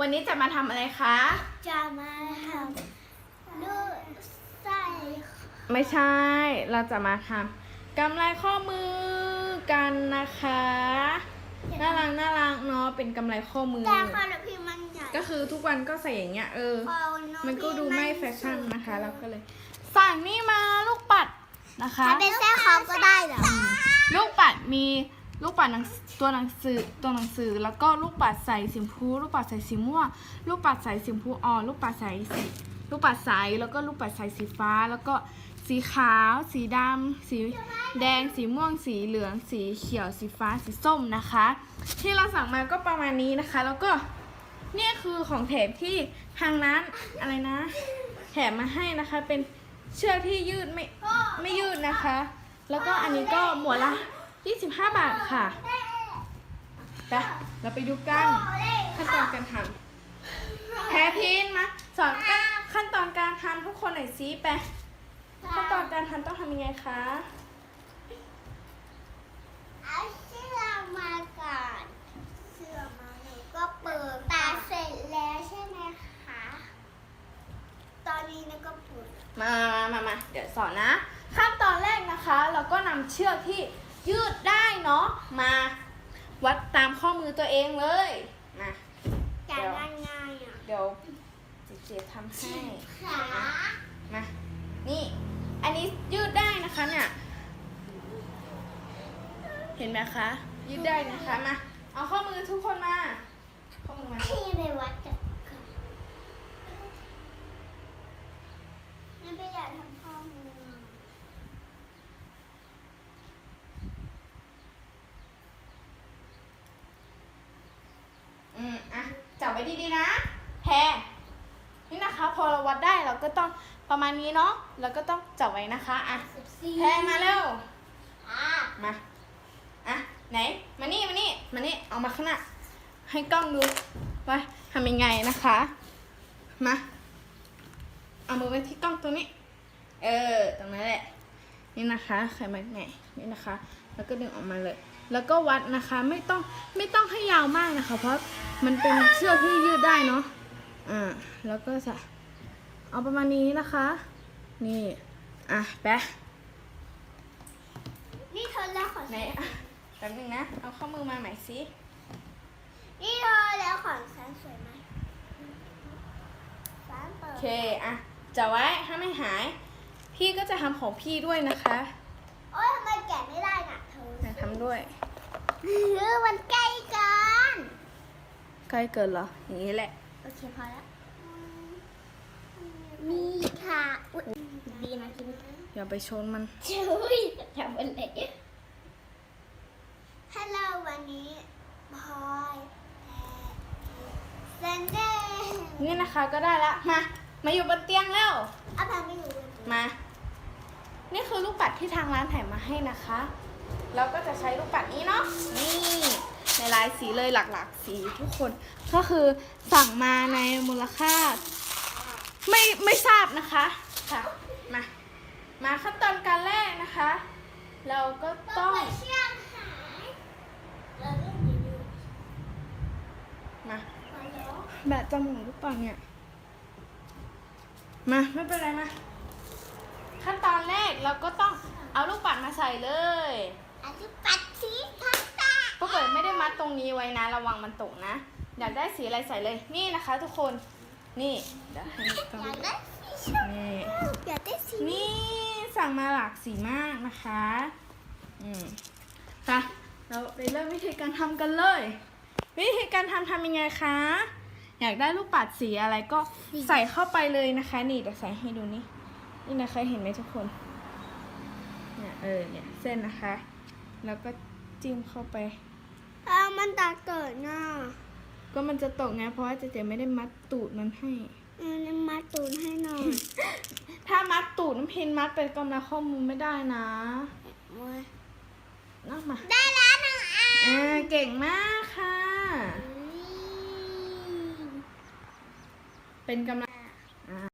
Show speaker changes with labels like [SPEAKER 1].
[SPEAKER 1] วันนี้จะมาทำอะไรคะ
[SPEAKER 2] จะมาทำลูกไส้
[SPEAKER 1] ไม่ใช่ เราจะมาทำกำไรข้อมือกันนะคะ น่ารักน่ารักเนาะ เป็นกำไรข้อมือ
[SPEAKER 2] แต่ขนมพี่มันใหญ่
[SPEAKER 1] ก็คือทุกวันก็ใส่อย่างเงี้ยเออ
[SPEAKER 2] พออง
[SPEAKER 1] มันก็ดูไม่
[SPEAKER 2] พี่
[SPEAKER 1] แฟชั่นนะคะ เราก็เลย สั่งนี่มาลูกปัดนะคะ
[SPEAKER 2] ถ้าเป็นแส้คอก็ได้เหรอ
[SPEAKER 1] ลูกปัดมี ลูกปัดหนังตัวหนังสือตัวหนังสือ แล้วก็ลูกปัดใส่สีชมพูลูกปัดใส่สีม่วงลูกปัดใส่สีชมพูอ่อนลูกปัดใส่สีลูกปัดใสแล้วก็ลูกปัดใส่สีฟ้า แล้วก็สีขาว สีดำสีแดง สีม่วง สีเหลือง สีเขียว สีฟ้า สีส้มนะคะ ที่เราสั่งมาก็ประมาณนี้นะคะ แล้วก็เนี่ยคือของแถมที่ทางร้านอะไรนะ แถมมาให้นะคะ เป็นเชือกที่ยืดไม่ไม่ยืดนะคะ แล้วก็อันนี้ก็หมวดละ 25 บาทค่ะไปเราไปดูกันขั้นตอนการทำแพรพินมาสอนกันขั้นตอนการทำทุกคนหน่อยสิไปขั้นตอนการทำต้องทำยังไงคะ
[SPEAKER 2] เอาเสื้อมาก่อนเสื้อมาหนูก็เปิดตาเสร็จแล้วใช่ไหมคะ ตอนนี้หนูก็เปิด
[SPEAKER 1] มามามามาเดี๋ยวสอนนะ ขั้นตอนแรกนะคะ เราก็นำเชือกที่ ยืดได้เนาะมา วัดตามข้อมือตัวเองเลยมา
[SPEAKER 2] จะง่ายๆอะ
[SPEAKER 1] เดี๋ยวเจเจทำให้
[SPEAKER 2] ขา
[SPEAKER 1] มานี่ อันนี้ยืดได้นะคะเนี่ยเห็นไหมคะยืดได้นะคะมาเอาข้อมือทุกคนมาข้อมือมา
[SPEAKER 2] พี่ไปวัดกันก่อนไม่ไปอยากทำข้อมือ
[SPEAKER 1] อืม อะ จับ ไว้ดีๆนะ แพรนี่นะคะ พอเราวัดได้เราก็ต้องประมาณนี้เนาะแล้วก็ต้องจับไว้นะคะอะ
[SPEAKER 2] สิบสี่
[SPEAKER 1] แพรมาเร็ว
[SPEAKER 2] อะ
[SPEAKER 1] มาอะไหนมานี่มานี่มานี่เอามาข้างหน้าให้กล้องดูว่าทำยังไงนะคะมาเอามือไว้ที่กล้องตรงนี้ เออ ตรงนั้นแหละ นี่นะคะไขมันไหนนี่นะคะ แล้วก็ดึงออกมาเลย แล้วก็วัดนะคะ ไม่ต้องไม่ต้องให้ยาวมากนะคะ เพราะ มันเป็นเชือกที่ยืดได้เนาะอ่าแล้วก็จะเอาประมาณนี้นะคะ นี่ อะแปะ
[SPEAKER 2] นี่เธอแล้วขอ
[SPEAKER 1] ไหนอะแป๊บนึงนะ เอาข้อมือมาใหม่สิ
[SPEAKER 2] นี่เธอแล้วของฉันสวยไหมร้านเปิ
[SPEAKER 1] โอ
[SPEAKER 2] ด
[SPEAKER 1] เค อะจะไว้ถ้าไม่หาย พี่ก็จะทำของพี่ด้วยนะคะ
[SPEAKER 2] โอ๊ยทำไมแกะไม่ได้น่ะเธอ
[SPEAKER 1] จะทำด้วย
[SPEAKER 2] เออมันใกล้กัน
[SPEAKER 1] ใก ล้เกินเหรอ อย่างนี้แหละ
[SPEAKER 2] โอเคพอแล้ว มีค่ะอุ๊ยดีนะคิด
[SPEAKER 1] อย่าไปชนมัน
[SPEAKER 2] ช่วยทำอะไรฮัลโหลวันนี้พลอยแซนเดย์
[SPEAKER 1] นี่นะคะก็ได้ละ มา มาอยู่บนเตียงแล้ว
[SPEAKER 2] อาพาไม่อยู่เลย
[SPEAKER 1] มา นี่คือลูกปัดที่ทางร้านแถมมาให้นะคะ เราก็จะใช้ลูกปัดนี้เนาะ นี่ ในลายสีเลยหลากๆสีทุกคน ก็คือสั่งมาในมูลค่า ไม่ไม่ทราบนะคะค่ะมามาขั้นตอนการแรกนะคะ เราก็ต้อง
[SPEAKER 2] เปิดเชือกหายเราเล่นอยู่
[SPEAKER 1] มา
[SPEAKER 2] มาแล้ว
[SPEAKER 1] แบตจะหมุนหรือเปล่าเนี่ยมาไม่เป็นไรมาขั้นตอนแรกเราก็ต้องเอาลูกปัดมาใส่เลย
[SPEAKER 2] อาจจะปัดสีพักตา
[SPEAKER 1] พว กเกิดไม่ได้มัดตรงนี้ไว้นะ ระวังมันตกนะ อยากได้สีอะไรใส่เลย นี่นะคะ ทุกคน นี่เดี๋ยวให้กล้อง
[SPEAKER 2] อยากได้สีชม
[SPEAKER 1] นี่
[SPEAKER 2] พูอยากได้สี
[SPEAKER 1] นี่สั่งมาหลากสีมากนะคะ อืมค่ะ เราไปเริ่มวิธีการทำกันเลย วิธีการทำทำยังไงคะ อยากได้ลูกปัดสีอะไรก็ใส่เข้าไปเลยนะคะ นี่เดี๋ยวใส่ให้ดูนี่ นี่นะคะเห็นไหมทุกคน เนี่ยเออเนี่ยเส้นนะคะ แล้วก็จิ้มเข้าไป
[SPEAKER 2] มันตาเกิดน่ะ
[SPEAKER 1] ก็มันจะตกไงเพราะว่าเจเจไม่ได้มัดตูดมันให้
[SPEAKER 2] เออนี่มาตูนให้หน่อย
[SPEAKER 1] ถ้ามัดตูดน้ำเพนมัดเป็นกำลังข้อมือไม่ได้นะนั่งมา
[SPEAKER 2] ได้แล้วหนึ่งอัน
[SPEAKER 1] อ่าเก่งมากค่ะ เป็นกำลัง